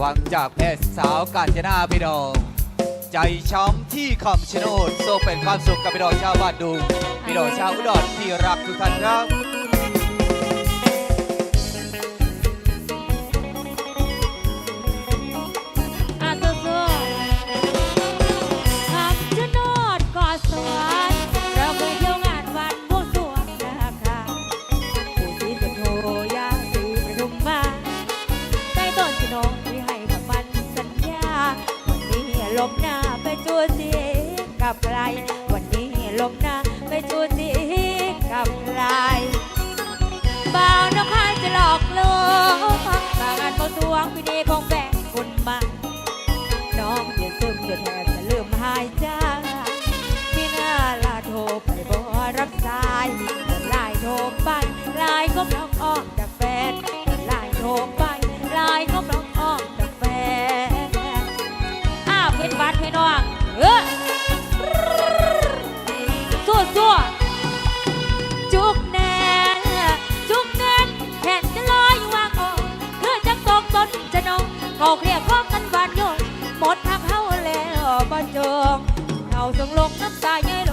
ฟังจากแพทย์สาวกาญจนาพี่น้อง ใจช้ำที่คำชะโนดโซเป็นความสุขกับพี่น้องชาวบ้านดุงพี่น้องชาวอุดรที่รักทุกท่านครับ ลมหน้าไปจูจีกับใคร วันนี้ลมหน้าไปจูจีกับใครบ่าวน้องคายจะหลอกลวงบางอันบ่ทวงพี่นี่คงแบ่งคนมา น้องอย่าซึมอย่าแทบจะลืมหายใจพี่น่าลาโทรไปบ่รับสายลน์โทรไปลน์ก็บล็อกออก สู้สู้ๆจุกแน่จุกแน่แขนจะลอยอยู่วางออกเพื่อจะตกต้นจะนองเขาเคลียร์ข้อกันบานโยนหมดทักเฮาแล้วบ่จงเขาส่งลงน้ำตาเย้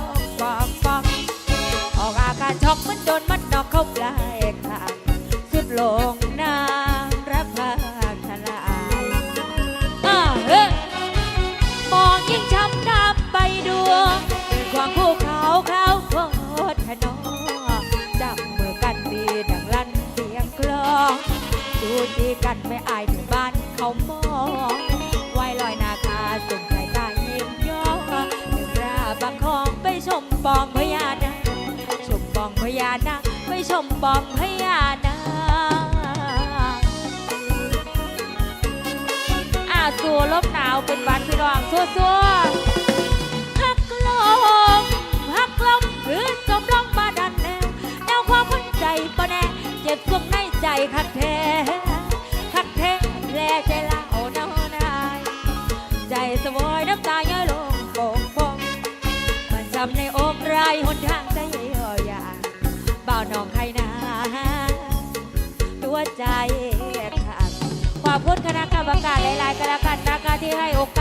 ดูดีกันไม่อายถึงบ้านเขามองไว้ลอยนาคาสุ่มใจตายิ้มย่อหนึ่งราบางคองไปชมปองพญานาคชมปองพญานาคไปชมปองพญานาคอาสู่ลมหนาวเป็นวันพี่น้องซัวซัวๆฮักลมฮักลมหรือจมลงมาดันแนวแนวความคนใจบ่แน่เจ็บสวงใน ใจคักแท้คักแท้แผลใจเล่าเนานายใจสวอยน้ำตาย้อยลงโป่งโป่งมันจำในอกไรหนทางใจเยียวยาบ่าวน้องใครนาตัวใจขาดขอบคุณคณะกรรมการหลายๆคณะกรรมการที่ให้โอกาส